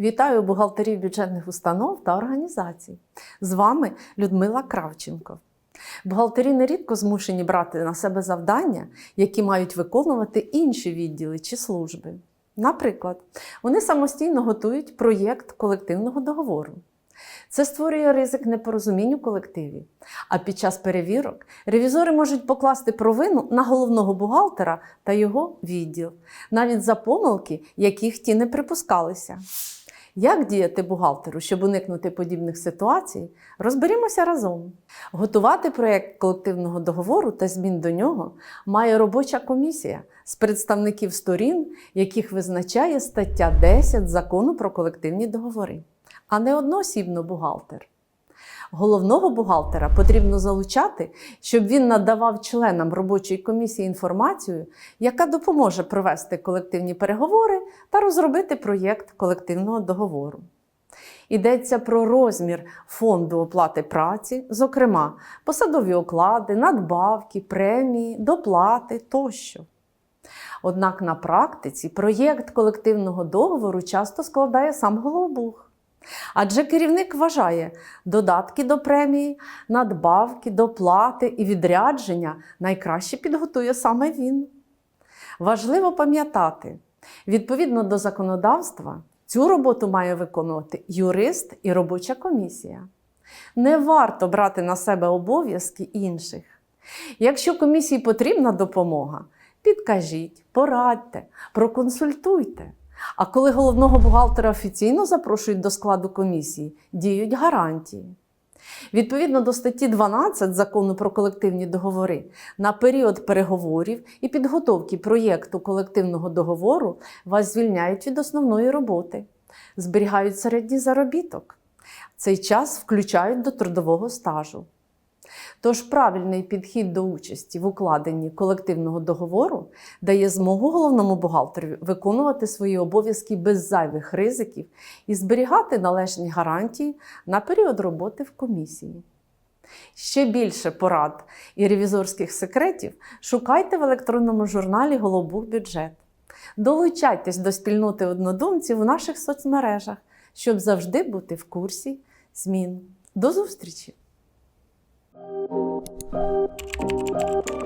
Вітаю бухгалтерів бюджетних установ та організацій. З вами Людмила Кравченко. Бухгалтері нерідко змушені брати на себе завдання, які мають виконувати інші відділи чи служби. Наприклад, вони самостійно готують проєкт колективного договору. Це створює ризик непорозумінь у колективі. А під час перевірок ревізори можуть покласти провину на головного бухгалтера та його відділ, навіть за помилки, яких ті не припускалися. Як діяти бухгалтеру, щоб уникнути подібних ситуацій, розберімося разом. Готувати проєкт колективного договору та змін до нього має робоча комісія з представників сторін, яких визначає стаття 10 закону про колективні договори, а не одноосібно бухгалтер. Головного бухгалтера потрібно залучати, щоб він надавав членам робочої комісії інформацію, яка допоможе провести колективні переговори та розробити проєкт колективного договору. Йдеться про розмір фонду оплати праці, зокрема посадові оклади, надбавки, премії, доплати тощо. Однак на практиці проєкт колективного договору часто складає сам головбух. Адже керівник вважає, додатки до премії, надбавки, доплати і відрядження найкраще підготує саме він. Важливо пам'ятати, відповідно до законодавства, цю роботу має виконувати юрист і робоча комісія. Не варто брати на себе обов'язки інших. Якщо комісії потрібна допомога, підкажіть, порадьте, проконсультуйте. А коли головного бухгалтера офіційно запрошують до складу комісії, діють гарантії. Відповідно до статті 12 закону про колективні договори, на період переговорів і підготовки проєкту колективного договору вас звільняють від основної роботи, зберігають середній заробіток. Цей час включають до трудового стажу. Тож правильний підхід до участі в укладенні колективного договору дає змогу головному бухгалтеру виконувати свої обов'язки без зайвих ризиків і зберігати належні гарантії на період роботи в комісії. Ще більше порад і ревізорських секретів шукайте в електронному журналі Голобух бюджет. Долучайтесь до спільноти однодумців у наших соцмережах, щоб завжди бути в курсі змін. До зустрічі! Thank you.